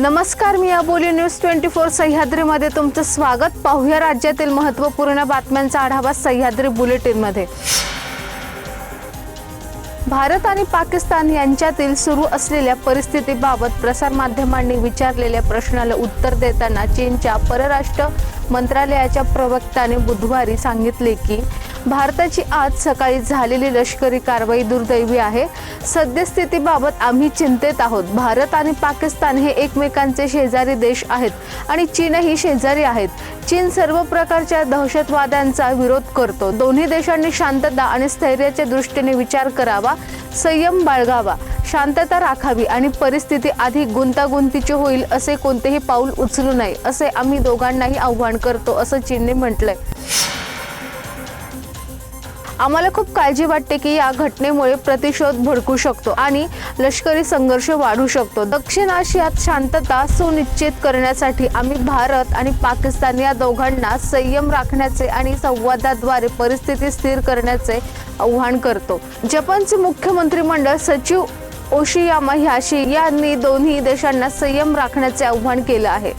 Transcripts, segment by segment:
नमस्कार मी Aboli news twenty four सह्याद्रीमध्ये तुमचं स्वागत. पाहूया राज्यातील महत्त्वपूर्ण बातम्यांचा आढावा सह्याद्री बुलेटिनमध्ये. भारत आणि पाकिस्तान यांच्यातील सुरू असलेल्या परिस्थितीबाबत प्रसारमाध्यमांनी विचारलेल्या प्रश्नाला उत्तर देताना चीनच्या परराष्ट्र मंत्रालयाच्या प्रवक्त्याने बुधवारी सांगितले की भारताची आज सकाळी झालेली लष्करी कारवाई दुर्दैवी आहे. सद्यस्थितीबाबत आम्ही चिंतेत आहोत. भारत आणि पाकिस्तान हे एकमेकांचे शेजारी देश आहेत आणि चीनही शेजारी आहेत. चीन सर्व प्रकारच्या दहशतवाद्यांचा विरोध करतो. दोन्ही देशांनी शांतता आणि स्थैर्याच्या दृष्टीने विचार करावा संयम बाळगावा शांतता राखावी आणि परिस्थिती अधिक गुंतागुंतीची होईल असे कोणतेही पाऊल उचलू नये असे आम्ही दोघांनाही आव्हान करतो असं चीनने म्हटलंय. आम्हाला खूप काळजी वाटते की या घटनेमुळे प्रतिशोध भडकू शकतो आणि लष्करी संघर्ष वाढू शकतो. दक्षिण आशियात शांतता सुनिश्चित करण्यासाठी आम्ही भारत आणि पाकिस्तान या दोघांना संयम राखण्याचे आणि संवादाद्वारे परिस्थिती स्थिर करण्याचे आव्हान करतो. जपानचे मुख्यमंत्री मंडळ सचिव ओशियामा ह्याशी यांनी दोन्ही देशांना संयम राखण्याचे आव्हान केलं आहे.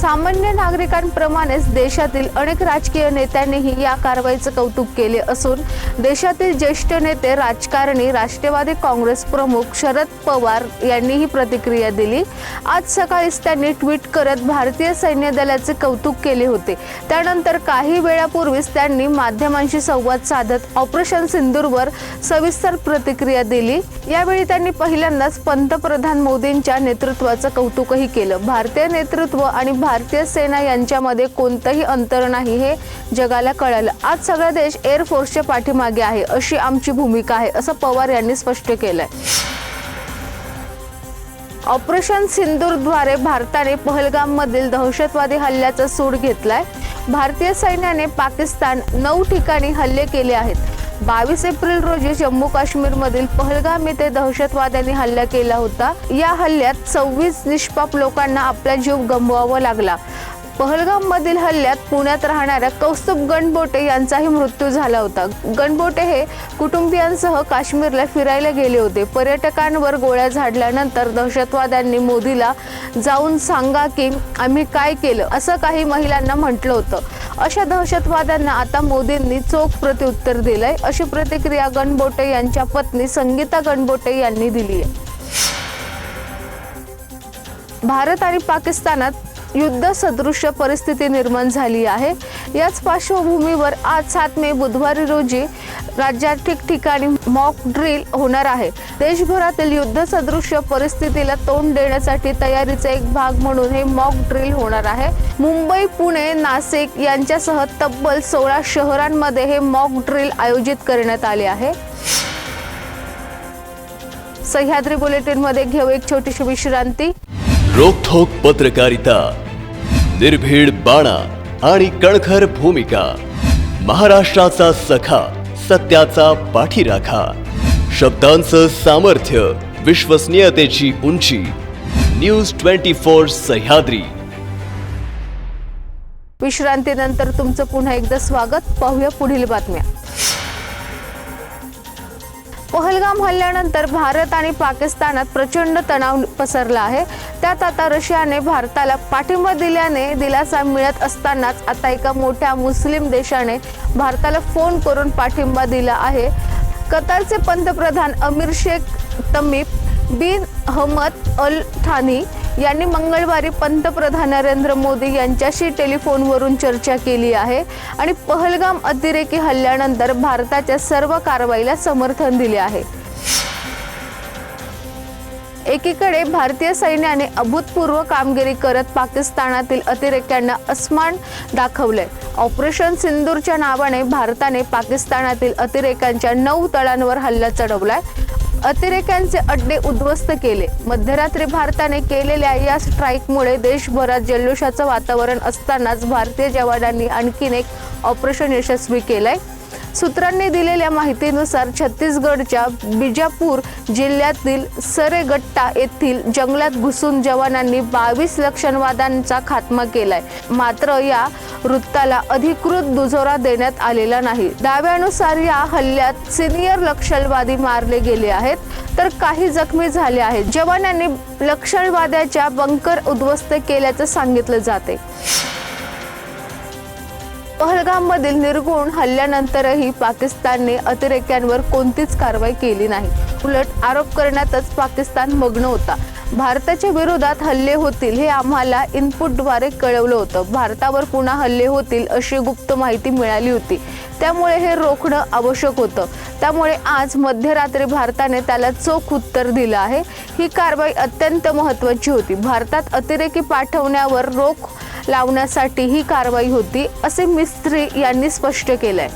सामान्य नागरिकांप्रमाणेच देशातील अनेक राजकीय नेत्यांनीही या कारवाईचं कौतुक केले असून देशातील ज्येष्ठ नेते राजकारणी राष्ट्रवादी काँग्रेस प्रमुख शरद पवार यांनीही प्रतिक्रिया दिली. आज सकाळीच त्यांनी ट्विट करत भारतीय सैन्य दलाचे कौतुक केले होते. त्यानंतर काही वेळापूर्वीच त्यांनी माध्यमांशी संवाद साधत ऑपरेशन सिंदूरवर सविस्तर प्रतिक्रिया दिली. यावेळी त्यांनी पहिल्यांदाच पंतप्रधान मोदींच्या नेतृत्वाचं कौतुकही केलं. भारतीय नेतृत्व आणि भारतीय सेना यांच्यामध्ये कोणतंही अंतर नाही हे जगाला कळालं. आज सगळा देश एअरफोर्सच्या पाठीमागे आहे अशी आमची भूमिका आहे असं पवार यांनी स्पष्ट केलंय. ऑपरेशन सिंदूरद्वारे भारताने पहलगाममधील दहशतवादी हल्ल्याचा सूड घेतलाय. भारतीय सैन्याने पाकिस्तान नऊ ठिकाणी हल्ले केले आहेत. बावीस एप्रिल रोजी जम्मू काश्मीरमधील पहलगाम येथे दहशतवाद्यांनी हल्ला केला होता. या हल्ल्यात सव्वीस निष्पाप लोकांना आपला जीव गमवावा लागला. पहलगाम मधील हल्ल्यात पुण्यात राहणाऱ्या कौस्तुभ गणबोटे यांचाही मृत्यू झाला होता. गणबोटे हे कुटुंबियांसह काश्मीरला फिरायला गेले होते. पर्यटकांवर गोळ्या झाडल्यानंतर दहशतवाद्यांनी मोदीला जाऊन सांगा की आम्ही काय केलं? असं काही महिलांना म्हटलं होतं. अशा दहशतवाद्यांना आता मोदींनी चोख प्रत्युत्तर दिलंय अशी प्रतिक्रिया गणबोटे यांच्या पत्नी संगीता गणबोटे यांनी दिली आहे भारत आणि पाकिस्तानात युद्ध सदृश्य परिस्थिती निर्माण झाली आहे. याच पार्श्वभूमीवर आज सात मे बुधवारी रोजी राज्यात ठिकठिकाणी मॉक ड्रिल होणार आहे. देशभरातील युद्ध सदृश्य परिस्थितीला तोंड देण्यासाठी तयारीचा एक भाग म्हणून हे मॉक ड्रिल होणार आहे. मुंबई पुणे नाशिक यांच्यासह तब्बल सोळा शहरांमध्ये हे मॉक ड्रिल आयोजित करण्यात आले आहे. सह्याद्री बुलेटिनमध्ये घेऊ एक छोटीशी विश्रांती. रोखोक पत्रकारिता. निर्भीड बाणा आणि कणखर भूमिका. महाराष्ट्राचा सखा सत्याचा पाठीराखा. शब्दांचं सामर्थ्य विश्वसनीयतेची उंची. News twenty four Sahyadri. विश्रांतीनंतर तुमचं पुन्हा एकदा स्वागत. पाहूया पुढील बातम्या. पहलगाम हल्ल्यानंतर भारत आणि पाकिस्तानात प्रचंड तणाव पसरला आहे. त्यात आता रशियाने भारताला पाठिंबा दिल्याने दिलासा मिळत असतानाच आता एका मोठ्या मुस्लिम देशाने भारताला फोन करून पाठिंबा दिला आहे. कतारचे पंतप्रधान अमीर शेख तमीब बिन अहमद अल थानी यांनी मंगळवारी पंतप्रधान नरेंद्र मोदी यांच्याशी टेलिफोनवरून चर्चा केली आहे आणि पहलगाम अतिरेकी हल्ल्यानंतर भारताच्या सर्व कारवाईला समर्थन दिले आहे. एकीकडे भारतीय सैन्याने अभूतपूर्व कामगिरी करत पाकिस्तानातील अतिरेक्यांना अस्मान दाखवले ऑपरेशन सिंदूरच्या नावाने भारताने पाकिस्तानातील अतिरेक्यांच्या नऊ तळांवर हल्ला चढवलाय. अतिरेक्यांचे अड्डे उद्ध्वस्त केले. मध्यरात्री भारताने केलेल्या या स्ट्राईकमुळे देशभरात जल्लोषाचं वातावरण असतानाच भारतीय जवानांनी आणखीन एक ऑपरेशन यशस्वी केलंय. सूत्रांनी दिलेल्या माहितीनुसार छत्तीसगडच्या बिजापूर जिल्ह्यातील सरेगट्टा येथील जंगलात घुसून जवानांनी बावीस लक्षणवादांचा खात्मा केलाय. मात्र या वृत्ताला अधिकृत दुजोरा देण्यात आलेला नाही. दाव्यानुसार या हल्ल्यात सिनियर लक्षलवादी मारले गेले आहेत तर काही जखमी झाले आहेत. जवानांनी लक्षलवाद्याच्या बंकर उद्ध्वस्त केल्याचं सांगितलं जाते पहलगाममधील निर्गुण हल्ल्यानंतरही पाकिस्तानने अतिरेक्यांवर कोणतीच कारवाई केली नाही. उलट आरोप करण्यातच पाकिस्तान मग्न होता. भारताच्या विरोधात हल्ले होतील हे आम्हाला इनपुटद्वारे कळवलं होतं. भारतावर पुन्हा हल्ले होतील अशी गुप्त माहिती मिळाली होती. त्यामुळे हे रोखणं आवश्यक होतं. त्यामुळे आज मध्यरात्री भारताने त्याला चोख उत्तर दिलं आहे. ही कारवाई अत्यंत महत्त्वाची होती. भारतात अतिरेकी पाठवण्यावर रोख लावण्यासाठी ही कारवाई होती असे मिस्त्री यांनी स्पष्ट केलंय.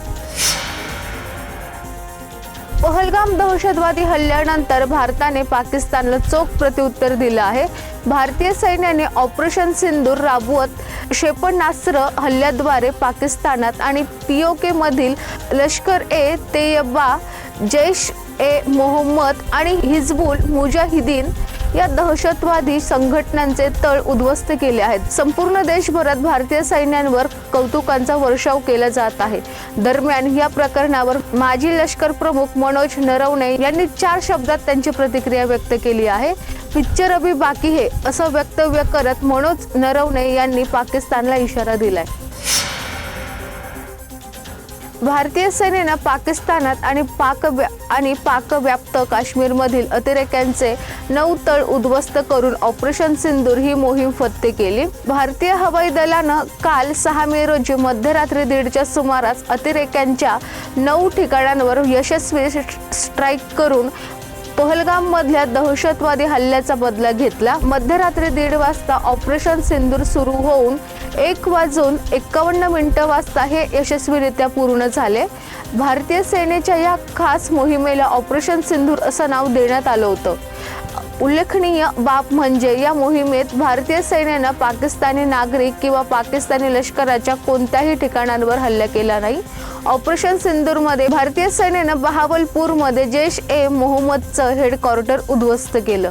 पहलगाम दहशतवादी हल्ल्यानंतर भारताने पाकिस्तानला चोख प्रत्युत्तर दिलं आहे. भारतीय सैन्याने ऑपरेशन सिंदूर राबवत क्षेपणास्त्र हल्ल्याद्वारे पाकिस्तानात आणि पीओके मधील लष्कर ए तेयबा जैश ए मोहम्मद आणि हिजबुल मुजाहिदीन या दहशतवादी संघटनांचे तळ उद्ध्वस्त केले आहेत. संपूर्ण देशभरात भारतीय सैन्यांवर कौतुकांचा वर्षाव केला जात आहे. दरम्यान या प्रकरणावर माजी लष्कर प्रमुख मनोज नरवणे यांनी चार शब्दात त्यांची प्रतिक्रिया व्यक्त केली आहे. पिक्चर अभी बाकी हे असं वक्तव्य करत मनोज नरवणे यांनी पाकिस्तानला इशारा दिलाय. भारतीय सेनेनं पाकिस्तानात आणि पाक आणि पाकव्याप्त काश्मीरमधील अतिरेक्यांचे नऊ तळ उद्ध्वस्त करून ऑपरेशन सिंदूर ही मोहीम फत्ते केली. भारतीय हवाई दलानं काल सहा मे रोजी मध्यरात्री दीडच्या सुमारास अतिरेक्यांच्या नऊ ठिकाणांवर यशस्वी स्ट्राईक करून पहलगाम मधल्या दहशतवादी हल्ल्याचा बदला घेतला. मध्यरात्री दीड वाजता ऑपरेशन सिंदूर सुरू होऊन एक वाजून एक्कावन्न मिनटं वाजता हे यशस्वीरित्या पूर्ण झाले. भारतीय सेनेच्या या खास मोहिमेला ऑपरेशन सिंदूर असं नाव देण्यात आलं होतं. उल्लेखनीय बाब म्हणजे या मोहिमेत भारतीय सैन्यानं पाकिस्तानी नागरिक किंवा पाकिस्तानी लष्कराच्या कोणत्याही ठिकाणांवर हल्ला केला नाही. ऑपरेशन सिंदूरमध्ये भारतीय सैन्यानं बहावलपूरमध्ये जैश ए मोहम्मदचं हेडक्वार्टर उद्ध्वस्त केलं.